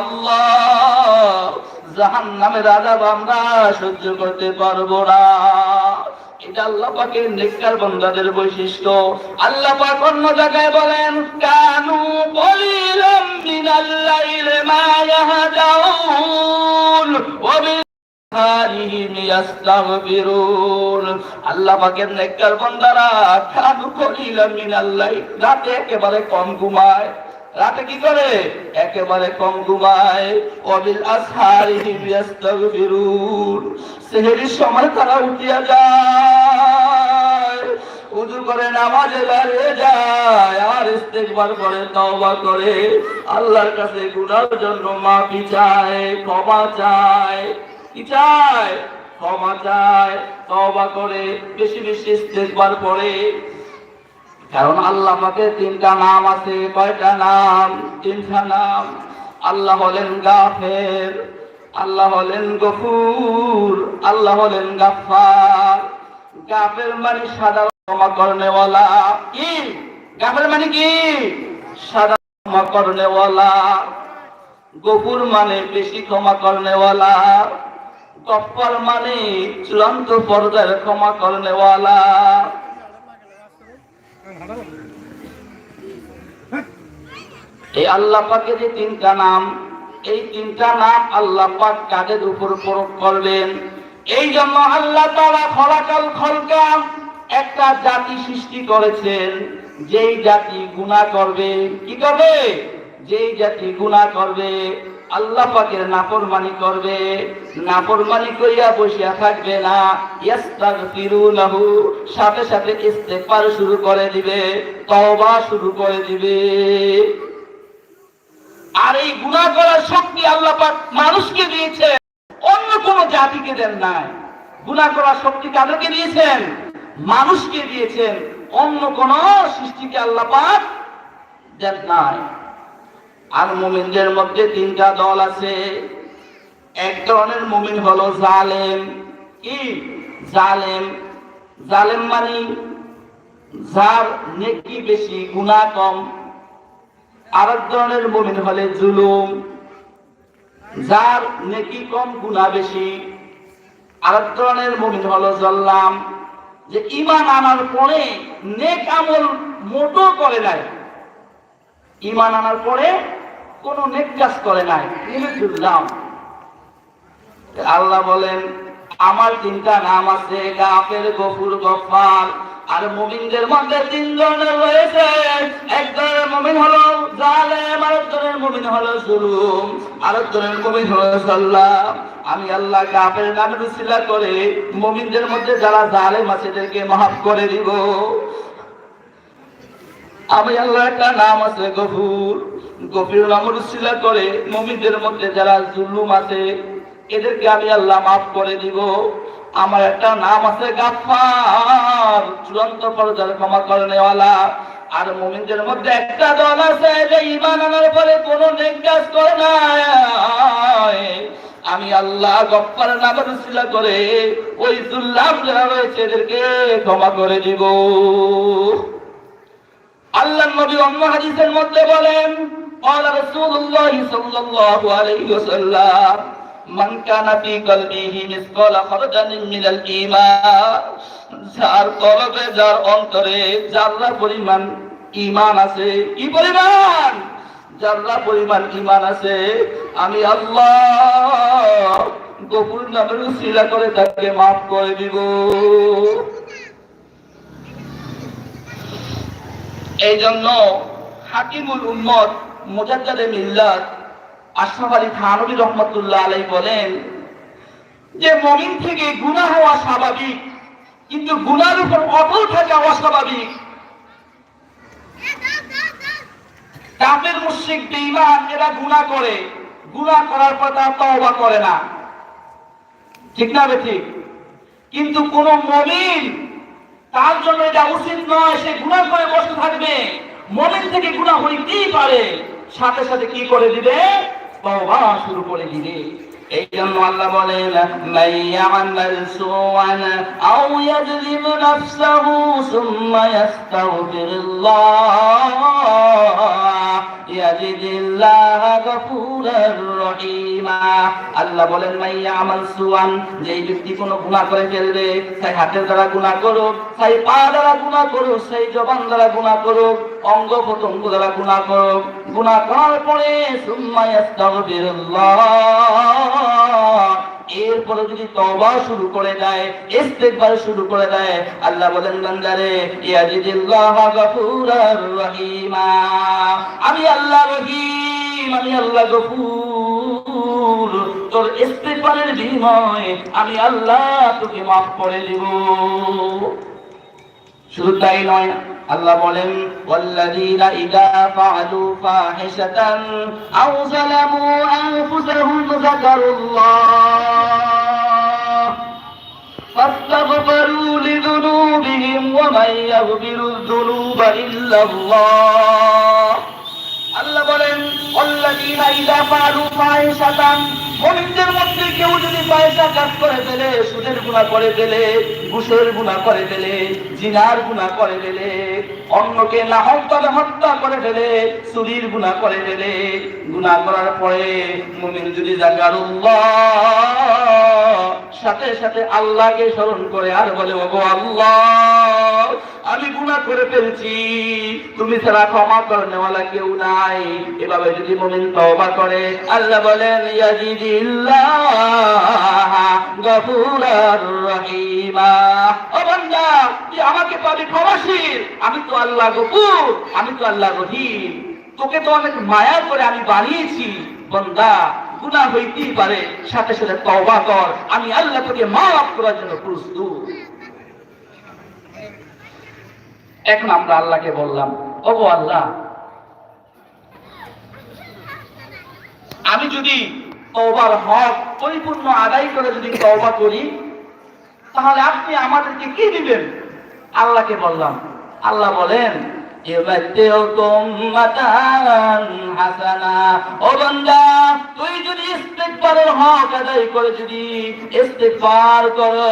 আল্লাহ, জাহান্নামের আযাব আমরা সহ্য করতে পারব না। এটা আল্লাহ পাকের নেককার বান্দাদের বৈশিষ্ট্য। আল্লাহ পাক অন্য জায়গায় বলেন, কানু কলিলাম মিনাল লাইলি মা ইয়াহদাউন, ওয়া বিল ইয়াস্তাগফিরুন আল্লাহ পাকের নেককার বান্দারা, কানু কলিলাম মিনাল লাইল, রাতে একেবারে কম ঘুমায়। রাতে কি করে? একেবারে কম ঘুমায়। অবিল আসহারিহিম সেহরির সময় তারা উঠিয়া যায়। করে নামাজে যায়। আর করে। আল্লাহর কাছে গুনার জন্য মাফি চায়, ক্ষমা চায়। কি চায়? ক্ষমা চায়, তওবা করে, বেশি বেশি ইস্তেগফার করে। কারণ আল্লাহ পাকে তিনটা নাম আছে, কয়টা নাম? তিনটা নাম। আল্লাহ হলেন গাফের, আল্লাহ হলেন গফুর, আল্লাহ হলেন গাফার গাফের মানে সাদা ক্ষমা করনেওয়ালা কি? গাফের মানে কি? সাদা ক্ষমা করনেওয়ালা গফুর মানে বেশি ক্ষমা করনেওয়ালা গফার মানে চূড়ান্ত পর্যায়ের ক্ষমা করনেওয়ালা এই আল্লাহ পাকের যে তিনটা নাম, এই তিনটা নাম আল্লাহ পাক কাদের উপর প্রয়োগ করবেন? এই জন্য আল্লাহ তারা ফলাকাল খলকা একটা জাতি সৃষ্টি করেছেন। যেই জাতি গুনাহ করবে, কি করবে? যেই জাতি গুনাহ করবে আল্লাহ পাকের নাফরমানি করবে, নাফরমানি করিয়া বসিয়া থাকবে না। ইয়াস্তাগফিরুনাহু, সাথে সাথে ইস্তেগফার শুরু করে দিবে, তওবা শুরু করে দিবে। আর এই গুনাহ করার শক্তি আল্লাহ পাক মানুষকে দিয়েছে, অন্য কোন জাতিকে দেন নাই। গুনাহ করার শক্তি কাদেরকে দিয়েছেন? মানুষকে দিয়েছেন। অন্য কোন সৃষ্টিকে আল্লাহ পাক দেন নাই। আর মুমিনদের মধ্যে তিনটা দল আছে। এক ধরনের মুমিন হলো জালেম। কি? জালেম। জালেম মানে যার নেকি বেশি, গুনাহ কম। আর এক ধরনের মুমিন হলে জুলুম। যার নেকি কম, গুনাহ বেশি। আর এক ধরনের মুমিন হলো জল্লাম। যে ইমান আনার পরে নেক আমল মোটো করে নাই ইমান আনার পরে কোন নেক কাজ করে নাই। নির্জুল্লাম আল্লাহ বলেন, আমার তিনটা নাম আছে, গাফের, গফুর গফার আর মুমিনদের মধ্যে তিন রয়েছে। এক ধরনের মুমিন হলো জালেম আরেক ধরনের মুমিন হলো জুলুম আরেক ধরনের মুমিন হলো সাল্লাম আমি আল্লাহ গাফের নামে রুসিলা করে মুমিনদের মধ্যে যারা জালেম আছে, এদেরকে মাফ করে দিব। আমি আল্লাহ একটা নাম আছে গফুর। গফির নাম রুসিলা করে মুমিনদের মধ্যে যারা জুলুম আছে, এদেরকে আমি আল্লাহ মাফ করে দিব। আমার একটা নাম আছে গাফার চূড়ান্ত পর্যায়ে ক্ষমা করে নেওয়ালা। আর মুমিনদের মধ্যে একটা দল আছে যে ইমান আনার পরে কোনো নেক কাজ করে না আমি আল্লাহ গফার নাম রুসিলা করে ওই জুল্লাম যারা রয়েছে এদেরকে ক্ষমা করে দিব। আল্লাহ নবী অন্য হাদিসের মধ্যে বলেন قال رسول الله صلى الله عليه وسلم من كان في قلبه مثقال خردل من الإيمان যার কলবে যার অন্তরে যারা পরিমাণ ইমান আছে কি পরিমাণ যারা পরিমাণ ইমান আছে আমি আল্লাহ গফুর নামের উসিলা করে তাকে মাফ করে দিব এই জন্য হাকিমুল উম্মত মুজাদ্দাদে মিল্লাত আশরাফ আলী থানবী রহমতুল্লাহ আলাই বলেন যে মমিন থেকে গুনাহ হওয়া স্বাভাবিক, কিন্তু গুনার উপর অটল থাকা অস্বাভাবিক। কাফের মুশরিক বেঈমান, এরা গুনাহ করে। গুনাহ করার পর তারা তওবা করে না। ঠিক না ঠিক? কিন্তু কোন মমিন তার জন্য এটা উচিত নয়, সে গুণা করে বসে থাকবে। মনের থেকে গুণা হইতেই পারে সাথে সাথে কি করে দিবে? তওবা শুরু করে দিবে। এই জন্য আল্লাহ বলেন আল্লাহ বলেন মাইয়া আমাল সুআন যেই ব্যক্তি কোনো গুনাহ করে ফেলবে সেই হাতের দ্বারা গুনাহ করুক সেই পা দ্বারা গুনাহ করুক সেই জবান দ্বারা গুনাহ করুক, অঙ্গ প্রত্যঙ্গ দ্বারা গুনাহ করুক। গুনাহ করার পরে, সুম্মা ইয়াস্তাগফিরুল্লাহ এরপরে যদি তওবা শুরু করে দেয়, ইস্তেগফার শুরু করে দেয়, আল্লাহ বলেন, বান্দারে, ইয়াজিদিল্লাহ গফুরার রহিমা। আমি আল্লাহ রহিম, আমি আল্লাহ গফুর। তোর ইস্তেগফারের বিনিময়ে আমি আল্লাহ তোকে মাফ করে দিব। শুধু তাই নয় আল্লাহ বলেন ওয়াল্লাযীনা ইযা ফাআলু ফাহিশাতান আও যালামু আনফুসাহুম যাকারুল্লাহ فاستغفروا لذنوبهم ومن يغفر الذنوب إلا الله আল্লাহ বলেন অল্লাযীনা ইযা ফাআলু ফাহিশাতান মুমিনদের মধ্যে কেউ যদি পয়সা কাজ করে ফেলে, সুদের গুণা করে ফেলে, ঘুষের গুণা করে ফেলে, জিনার গুণা করে ফেলে অন্যকে নাহকভাবে হত্যা করে ফেলে, চুরির গুনাহ করে ফেলে। গুনাহ করার পরে মুমিন যদি জাকারুল্লাহ সাথে সাথে আল্লাহকে স্মরণ করে আর বলে, ওগো আল্লাহ, আমি গুনাহ করে ফেলছি। তুমি ছাড়া ক্ষমা করে নেওয়ালা কেউ নাই। এভাবে যদি মুমিন তওবা করে, আল্লাহ বলেন, ইয়াজিদিল্লাহ রহিমা। ও বান্দা আমাকে পাবি ক্ষমাশীল। আমি তো আল্লাহ গফুর, আমি তো আল্লাহ রহিম। তোকে তো অনেক মায়া করে আমি বানিয়েছি। বন্দা, গুনাহ হইতেই পারে, সাথে সাথে তওবা কর। আমি আল্লাহ তোকে মাফ করার জন্য প্রস্তুত। এখন আমরা আল্লাহকে বললাম, ওগো আল্লাহ, আমি যদি তওবার হক পরিপূর্ণ আদায় করে যদি তওবা করি, তাহলে আপনি আমাদেরকে কি দিবেন? আল্লাহকে বললাম আল্লাহ বলেন তুই যদি করে যদি করো,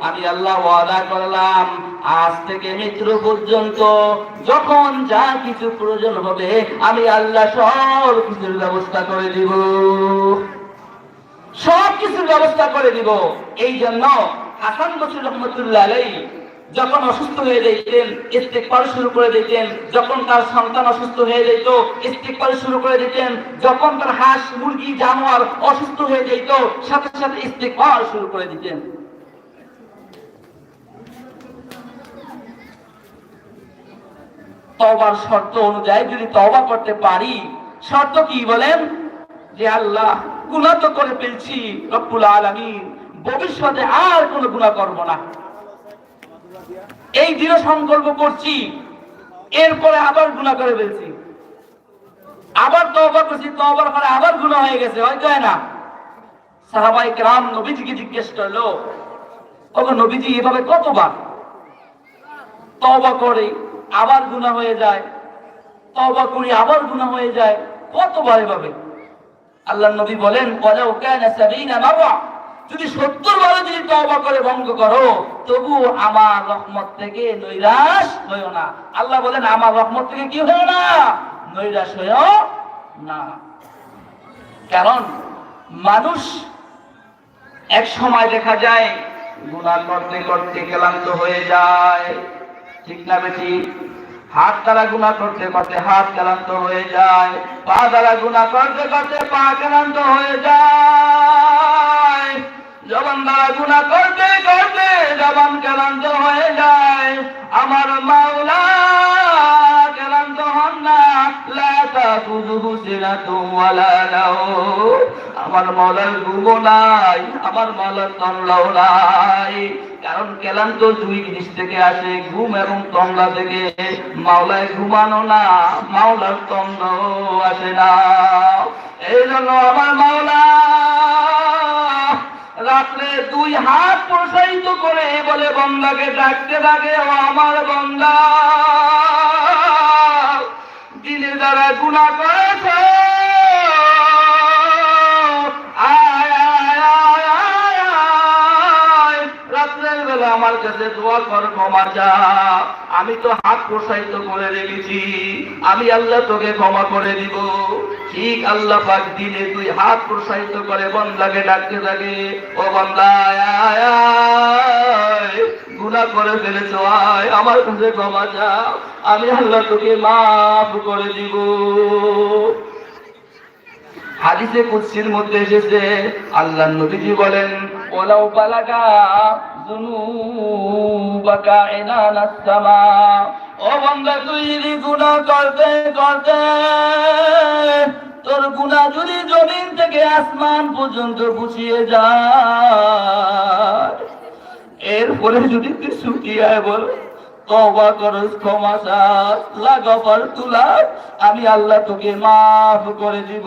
আমি আল্লাহ ওয়াদা করলাম, আজ থেকে মৃত্যু পর্যন্ত যখন যা কিছু প্রয়োজন হবে, আমি আল্লাহ সব কিছুর ব্যবস্থা করে দিব। সব কিছুর ব্যবস্থা করে দিব। এই জন্য হাসান বসুর রহমতুল্লাহ যখন অসুস্থ হয়ে যেতেন ইস্তেকবার শুরু করে দিতেন, যখন তার সন্তান অসুস্থ হয়ে যেত ইস্তেকবার শুরু করে দিতেন, যখন তার হাঁস, মুরগি, জানোয়ার অসুস্থ হয়ে যেত সাথে সাথে ইস্তেকবার শুরু করে দিতেন। তওবার শর্ত অনুযায়ী যদি তওবা করতে পারি, শর্ত কি বলেন? যে আল্লাহ গুনাহ তো করে ফেলছি, রব্বুল আলামিন, ভবিষ্যতে আর কোনো গুনাহ করব না। এই দৃঢ় সংকল্প করছি। এরপরে আবার গুণা করে ফেলছি। আবার তো তবা করছি তো তবার করে আবার গুণা হয়ে গেছে হয়তো হয় না? সাহাবাই গ্রাম নবীজিকে জিজ্ঞেস করল, ওগো নবীজি, এভাবে কতবার তবা করে, আবার গুণা হয়ে যায়? তবা করি, আবার গুণা হয়ে যায়, কতবার এভাবে? আল্লাহ নবী বলেন বলে ওকে না যদি সত্তর বারে যদি তওবা করে ভঙ্গ করো তবু আমার রহমত থেকে নৈরাশ হইও না। আল্লাহ বলেন, আমার রহমত থেকে কি হইও না? নৈরাশ হইও না। কারণ মানুষ এক সময় দেখা যায় গুনাহ করতে করতে ক্লান্ত হয়ে যায়। ঠিক না বেশি হাত দ্বারা গুণা করতে করতে হাত ক্লান্ত হয়ে যায়, পা দ্বারা গুণা করতে করতে পা ক্লান্ত হয়ে যায়। জবান দ্বারা গুণা করতে করতে জবান ক্লান্ত হয়ে যায়। আমার মাওলা ক্লান্ত হন না। আমার মাওলার ঘুমও নাই, আমার মাওলার তন্লাও নাই। কারণ ক্লান্ত দুই জিনিস থেকে আসে, ঘুম এবং তন্দ্রা থেকে। মাওলায় ঘুমানো না, মাওলার তন্দ্র আসে না। এই জন্য আমার মাওলা রাত্রে দুই হাত প্রসারিত করে বলে, বন্দাকে ডাকতে ডাকে আমার বন্দা। দিলে যারা গুণা করেছে আমার কাছে দোয়া কর, ক্ষমা চা। আমি তো হাত প্রসারিত করে রেখেছি। আমি আল্লাহ তোকে ক্ষমা করে দিব। ঠিক আল্লাহ পাক দিনে তুই হাত প্রসারিত করে বন্দাকে ডাকতে থাকে। ও বন্দা, আয়। করে ফেলেছো, আয়, আমার কাছে ক্ষমা চা আমি আল্লাহ তোকে মাফ করে দিব। হাদিসে কুৎসির মধ্যে এসেছে, আল্লাহ নবীজি বলেন ওলাও বালাগা জুনুবাকা ইনানাস সামা ও বান্দা তুই যদি গুনাহ করতে করতে, তোর গুণা যদি জমিন থেকে আসমান পর্যন্ত গুছিয়ে যায়, এরপরে যদি তুই শুকিয়ে বল। তবা করস ক্ষমা চাস তুলা আমি আল্লাহ তোকে মাফ করে দিব।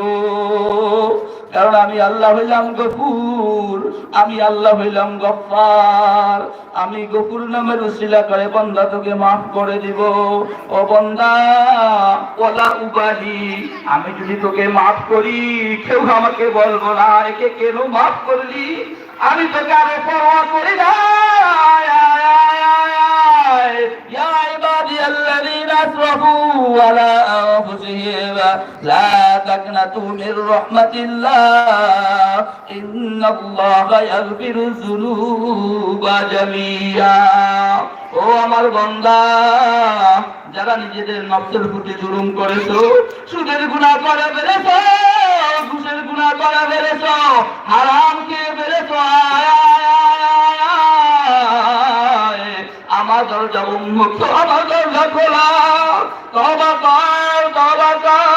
কারণ আমি আল্লাহ হইলাম গফুর, আমি আল্লাহ হইলাম গফার আমি গফুর নামের উশিলা করে বন্দা তোকে মাফ করে দিব। ও বন্দা ওলা উবাহি, আমি যদি তোকে মাফ করি, কেউ আমাকে বলব না একে কেন মাফ করলি? আমি তোকে আরে পরোয়া করি না হয় ইয়া ইবাদি আল্লাযীনা আসরাফু ও আমার বান্দা, যারা নিজেদের নফসের প্রতি জুলুম করেছ, সুদের গুণা করে বেড়েছ ঘুষের গুণা করে বেড়েছ হারাম খেয়ে ফেলেছো আমার দরজা উন্মুক্ত তবা কর তবা কর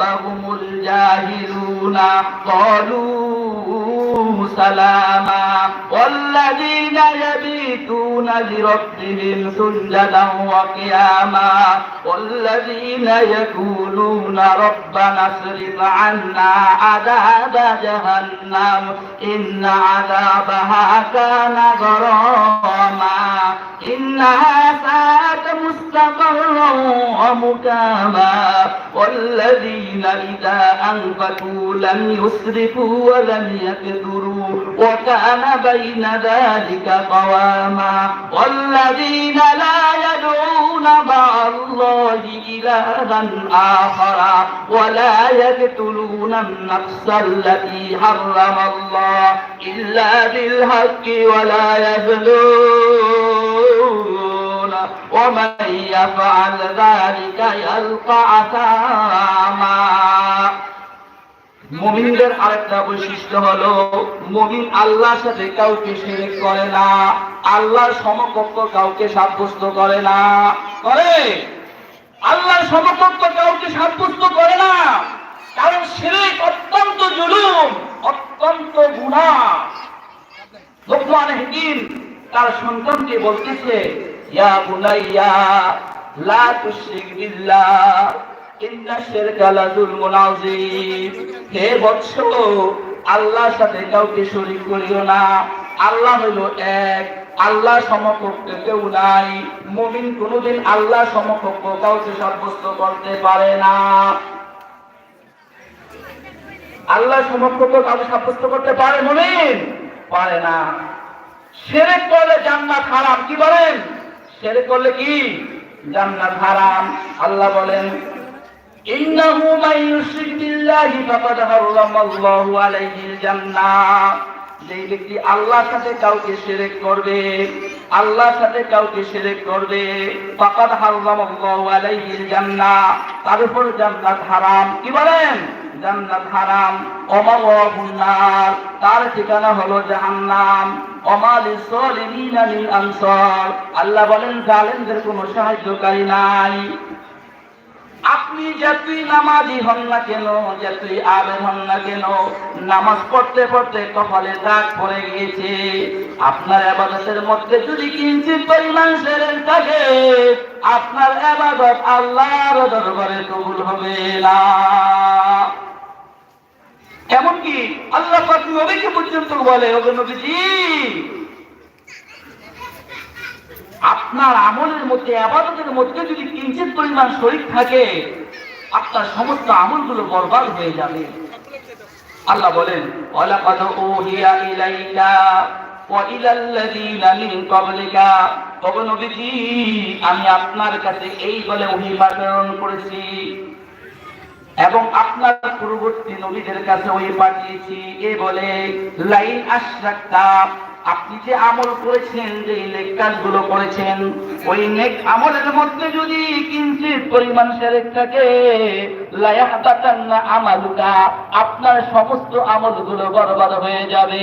خاطبهم الجاهلون قالوا سلاما والذين يبيتون لربهم سجدا وقياما والذين يقولون ربنا اصرف عنا عذاب جهنم إن عذابها كان غراما إنها مستقرا ومكاما والذين إذا أنفقوا لم يسرفوا ولم يقدروا وكان بين ذلك قواما والذين لا يدعون مع الله إلها آخر ولا يقتلون النفس التي حرم الله إلا بالحق ولا يزنون ومن يفعل ذلك يلقى عثاما মুমিনদের আরেকটা বৈশিষ্ট্য হলো মুমিন আল্লাহর সাথে কাউকে শিরিক করে না আল্লাহর সমকক্ষ কাউকে সাব্যস্ত করে না করে আল্লাহর সমকক্ষ কাউকে সাব্যস্ত করে না কারণ শিরিক অত্যন্ত জুলুম অত্যন্ত গুনাহ লোকমান হাকিম তার সন্তানকে বলতেছে ইয়া বুনাইয়া, লা তুশরিক বিল্লাহ, ইন্না শিরকা লাযুলমুন আযীম। হে বৎস, আল্লাহর সাথে কাউকে শরীক করিও না। আল্লাহ হলো এক, আল্লাহ সমকক্ষ কেউ নাই। মুমিন কোনোদিন আল্লাহ সমকক্ষ কাউকে সাব্যস্ত করতে পারে না। আল্লাহ সমকক্ষ কাউকে সাব্যস্ত করতে পারে মুমিন? পারে না। সেরেক করলে জান্নাত হারাম, কি বলেন? সেরেক করলে কি? জান্নাত হারাম। আল্লাহ বলেন, ইন্নাহু ইউশরিক বিল্লাহি ফাকাদ হারামাল্লাহু আলাইহিল জান্নাহ যেই ব্যক্তি আল্লাহর সাথে কাউকে শিরক করবে, আল্লাহর সাথে কাউকে শিরক করবে, ফাকাদ হারামাল্লাহু আলাইহিল জান্নাহ তার উপর জান্নাত হারাম। কি বলেন? জান্নাত হারাম, অমাওয়াহুন নার। তার ঠিকানা হলো জাহান্নাম। অমালিস সালিমিনা মিন আনসার। আল্লাহ বলেন, জালেমদের কোনো সাহায্যকারী নাই। আপনি আপনি যতই নামাজি হন না কেন যতই আবেদ হন না কেন, নামাজ পড়তে পড়তে কপালে দাগ পড়ে গিয়েছে। আপনার আবাদতের মধ্যে যদি কিঞ্চিত পরিমাণ সেরেন থাকে, আপনার আবাদত আল্লাহর দরবারে কবুল হবে না। এমনকি আল্লাহ নবীকে পর্যন্ত বলে, ওগো নবীজি, আপনার আমলের মধ্যে, আবাদতের মধ্যে যদি কিঞ্চিত পরিমাণ শরীর থাকে, আপনার সমস্ত আমলগুলো বরবাদ হয়ে যাবে। আল্লাহ বলেন আমি আপনার কাছে এই বলে প্রেরণ করেছি। এবং আপনার পূর্ববর্তী নবীদের কাছে ওই পাঠিয়েছি। এ বলে, লাইন আশরাক্তা, আপনি যে আমল করেছেন, যে নেক কাজগুলো করেছেন, ওই নেক আমলের মধ্যে যদি কিঞ্চিত পরিমাণ সেরেক থাকে আপনার সমস্ত আমলগুলো বরবাদ হয়ে যাবে।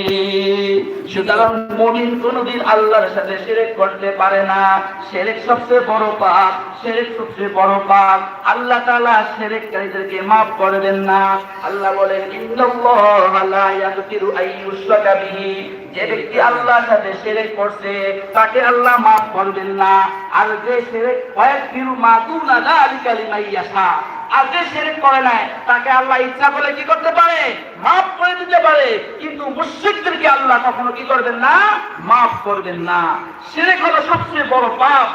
সুতরাং মুমিন কোনদিন আল্লাহর সাথে শিরক করতে পারে না। শিরক সবচেয়ে বড় পাপ, শিরক সবচেয়ে বড় পাপ। আল্লাহ তাআলা শিরককারীদেরকে maaf করবেন না। আল্লাহ বলেন যে ব্যক্তি আল্লাহর সাথে শিরক করছে, তাকে আল্লাহ মাফ করবেন না। আর যে শিরক ওয়ায়াগফিরু মা দুনা যালিকা লিমান ইয়াশা। আর যে শিরক করে নাই তাকে আল্লাহ ইচ্ছা করলে কি করতে পারে? maaf করে দিতে পারে। কিন্তু মুশরিকদেরকে আল্লাহ কখনো কি করবেন না? maaf করবেন না। শিরক হলো সবচেয়ে বড় পাপ।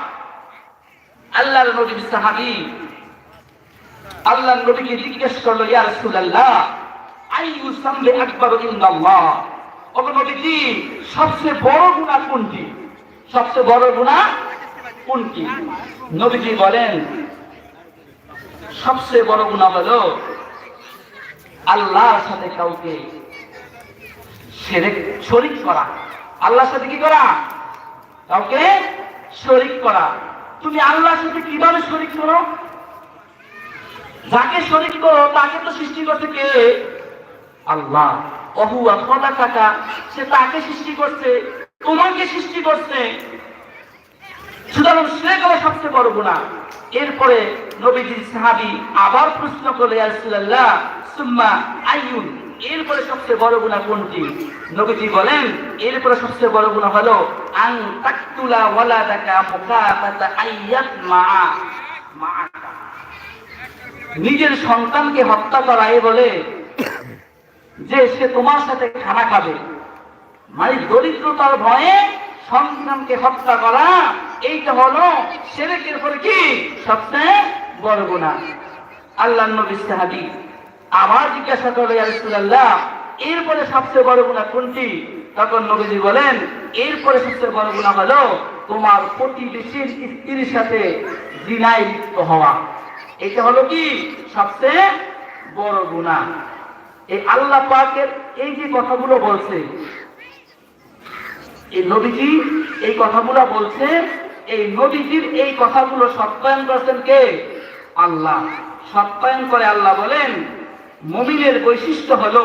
আল্লাহর নবী সাহাবী আল্লাহ নবীকে জিজ্ঞেস করল, ইয়া রাসূলুল্লাহ, আইয়ু সামবে আকবারু ইনদাল্লাহ? ওগো নবীজি, সবচেয়ে বড় গুনাহ কোনটি? সবচেয়ে বড় গুনাহ কোনটি? নবীজি বলেন সবচেয়ে বড় গুনাহ হলো আল্লাহর সাথে কাউকে শিরক করা। আল্লাহর সাথে কি করা? কাউকে শরীক করা। তুমি আল্লাহর সাথে কীভাবে শরীক করো? যাকে শরীক করো, তাকে তো সৃষ্টি করছে কে? আল্লাহ। অহু আখলা কাকা সে তাকে সৃষ্টি করছে, তোমাকে সৃষ্টি করছে। সুতরাং সে গেল সবচেয়ে বড় গুণা এরপরে নবীজি সাহাবি আবার প্রশ্ন করলে রাসূলুল্লাহ, সুম্মা আইয়ুন। এরপরে সবচেয়ে বড় গুণা কোনটি? নবীজি বলেন, এরপরে সবচেয়ে বড় গুণা হলো, আন তাকতুলা ওয়ালাদাকা মুকাফাতা আইয়াত মা মাআকা নিজের সন্তানকে হত্যা করা, এ বলে যে সে তোমার সাথে খানা খাবে। মানে দরিদ্রতার ভয়ে সন্তানকে হত্যা করা, এইটা হলো সেরেকের পরে কি? সবচেয়ে বড় গুণা আল্লাহ নবী সাহাবি আবার জিজ্ঞাসা করে আল্লাহ এরপরে সবচেয়ে বড় গুণা কোনটি? তখন নবীজি বলেন, এরপরে সবচেয়ে বড় গুণা হলো তোমার প্রতিবেশীর স্ত্রীর সাথে জিনায় লিপ্ত হওয়া। এটা হলো কি? সবচেয়ে বড় গুণা এই আল্লাহ পাকের এই যে কথাগুলো বলছে এই নবীজি এই কথাগুলো বলছে, এই নবীজির এই কথাগুলো সত্যায়ন করছেন কে? আল্লাহ। সত্যায়ন করে আল্লাহ বলেন, মমিনের বৈশিষ্ট্য হলো,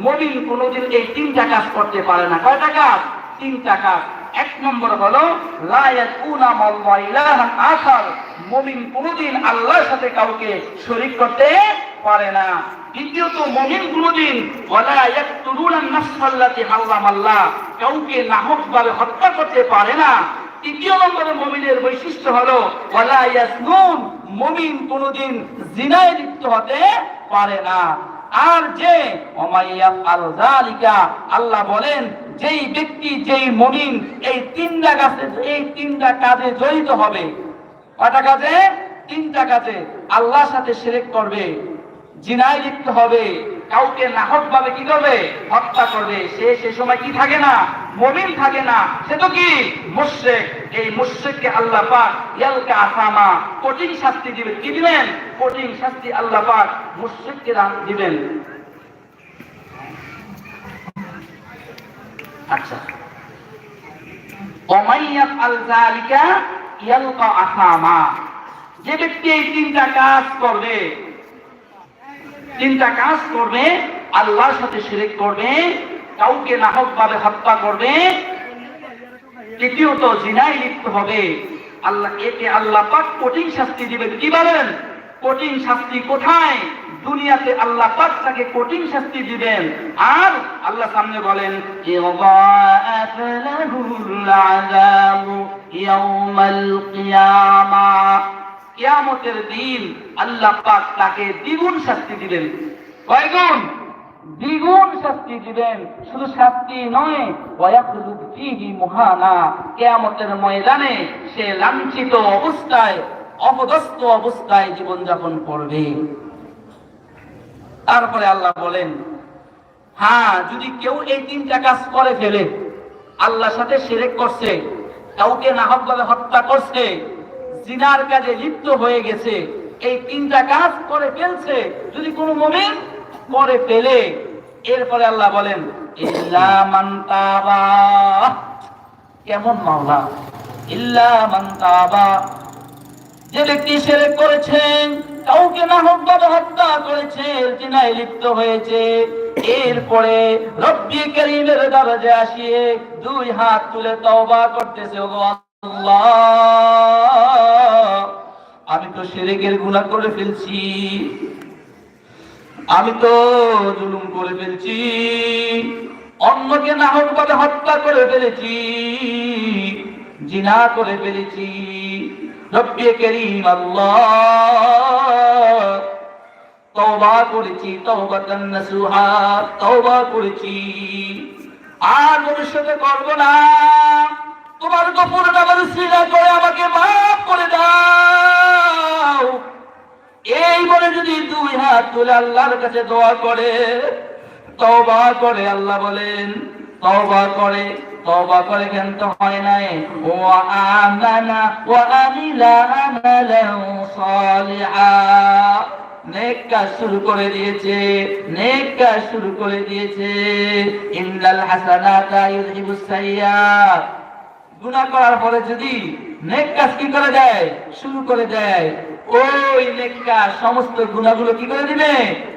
মমিন কোনোদিন এই তিনটা কাজ করতে পারে না। কয়টা কাজ? তিনটা কাজ। এক নম্বর হলো আখার। মুমিন কোনোদিন আল্লাহর সাথে কাউকে শরীক করতে পারে না। দ্বিতীয়ত, মুমিন কোনোদিন, ওয়ালা ইয়াকতুলুনা নাফসাল্লাতি হারাম আল্লাহ কাউকে নাহকভাবে হত্যা করতে পারে না। তৃতীয় নম্বরে মমিনের বৈশিষ্ট্য হলো, ওয়ালা মুমিন কোনোদিন জিনায় লিপ্ত হতে পারে না। আর যে আল্লাহ বলেন, যেই ব্যক্তি, যেই মমিন এই তিনটা কাজে, এই তিনটা কাজে জড়িত হবে। কয়টা কাজে? তিনটা কাজে। আল্লাহর সাথে শিরক করবে, জিনায় লিপ্ত হবে। কাউকে নাহক ভাবে কি করবে? হত্যা করবে। সে সে সময় কি থাকে না? মমিন থাকে না। সে তো কি? মুশরিক। এই মুশরিককে আল্লাহ পাক ইয়ালকা আসামা, কঠিন শাস্তি দিবেন। কি দিবেন? কঠিন শাস্তি আল্লাহ পাক মুশরিককে দিবেন। আচ্ছা। ওমাইয়াত আল জালিকা ইয়ালকা আসামা। যে ব্যক্তি এই তিনটা কাজ করবে তিনটা কাজ করবে, আল্লাহর সাথে শিরিক করবে, কাউকে নাহক ভাবে হত্যা করবে। তৃতীয়ত জিনাই লিপ্ত হবে। আল্লাহ একে আল্লাহ পাক কঠিন শাস্তি দিবেন। কি বলেন? কঠিন শাস্তি কোথায়? দুনিয়াতে আল্লাহ পাক তাকে কঠিন শাস্তি দিবেন। আর আল্লাহ সামনে বলেন ইয়াউমাল কিয়ামা। কিয়ামতের দিন আল্লাহ পাক তাকে দ্বিগুণ শাস্তি দিবেন। কয় গুণ দ্বিগুণ শাস্তি দিবেন। শুধু শাস্তি নয় মুহানা। কিয়ামতের ময়দানে সে লাঞ্ছিত অবস্থায়, অপদস্থ অবস্থায় জীবনযাপন করবে। তারপরে আল্লাহ বলেন হ্যাঁ যদি কেউ এই তিনটা কাজ করে ফেলে, আল্লাহর সাথে শিরক করছে, কাউকে নাহকভাবে হত্যা করছে জিনার কাজে লিপ্ত হয়ে গেছে। এই তিনটা কাজ করে ফেলছে। যদি কোনো মুমিন করে ফেলে, এরপরে আল্লাহ বলেন মান কেমন মান তাবা। যে ব্যক্তি সেরেক করেছেন কাউকে নাহকভাবে হত্যা করেছে, জিনায় লিপ্ত হয়েছে। এরপরে রব্বি করিমের দরজা আসিয়ে দুই হাত তুলে তওবা করতেছে আমি তো সেরেকের গুনাহ করে ফেলছি। আমি তো জুলুম করে ফেলছি। অন্যকে নাহকভাবে হত্যা করে ফেলেছি, জিনা করে ফেলেছি। তওবা করেছি, তওবাতান নাসুহা, তওবা করেছি। আর ভবিষ্যতে করব না। তোমার গফুর নামের সিলা করে আমাকে মাফ করে দাও। এই বলে যদি দুই হাত তুলে আল্লাহর কাছে দোয়া করে, তওবা করে, আল্লাহ বলেন, তওবা করে তওবা করে তো হয় নাই? ও আমানা ও আমিলা আমালান সালিহা। নেক কাজ শুরু করে দিয়েছে, নেক কাজ শুরু করে দিয়েছে। ইন্নাল হাসানাতা ইউযহিবুস সাইয়্যাত। গুনাহ করার পরে যদি নেক কাজ কি করে দেয়? শুরু করে দেয়। ওই নেক সমস্ত গুনাহগুলো কি করে দিবে?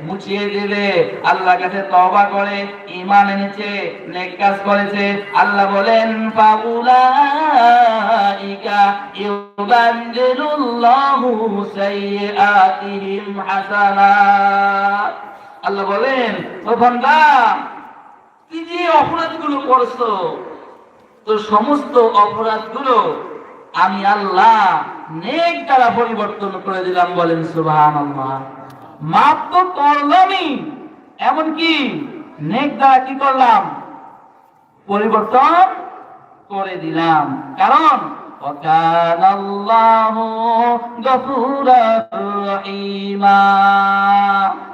মুছিয়ে দিবে। আল্লাহ কাছে তবা করে ইমান এনেছে, নেক কাজ করেছে। আল্লাহ বলেন আল্লাহ বলেন, ও বান্দা, কি যে অপরাধগুলো করছ? তো সমস্ত অপরাধগুলো আমি আল্লাহ নেক দ্বারা পরিবর্তন করে দিলাম বলেন সুবাহান আল্লাহ মাপ তো করলামই এমনকি নেক দ্বারা কি করলাম পরিবর্তন করে দিলাম কারণ وكان الله غفورا رحيما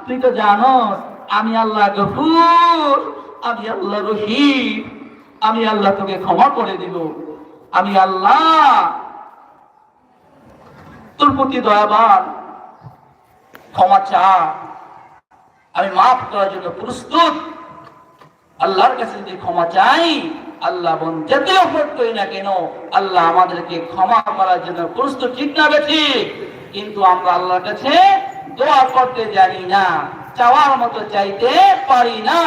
তুই তো জানো আমি আল্লাহ গফুর আমি আল্লাহ রহিম আমি আল্লাহ তোকে ক্ষমা করে দিব আমি আল্লাহ তোর প্রতি দয়াবান, ক্ষমা চা আমি মাফ করার জন্য প্রস্তুত। আল্লাহর কাছে যদি ক্ষমা চাই, আল্লাহ বোন যেতে অফার্ট করি না কেন, আল্লাহ আমাদেরকে ক্ষমা করার জন্য প্রস্তুত। ঠিক না ঠিক? কিন্তু আমরা আল্লাহর কাছে দোয়া করতে জানি না। চাওয়ার মতো চাইতে পারি না।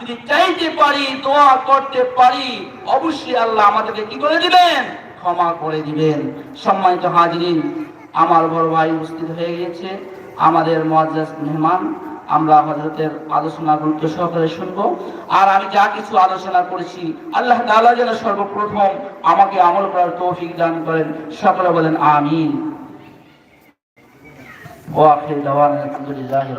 যদি চাইতে পারি, দোয়া করতে পারি, অবশ্যই আল্লাহ আমাদেরকে কি করে দিবেন? ক্ষমা করে দিবেন। সম্মানিত হাজিরিন, আমার বড় ভাই উপস্থিত হয়ে গেছে আমাদের মহাজাজ মেহমান। আমরা হজরতের আলোচনা গুরুত্ব সহকারে শুনব। আর আমি যা কিছু আলোচনা করেছি, আল্লাহ তাআলা যেন সর্বপ্রথম আমাকে আমল করার তৌফিক দান করেন। সকলে বলেন, আমিন। ওয়া আখির দাওয়ানা আলহামদুলিল্লাহি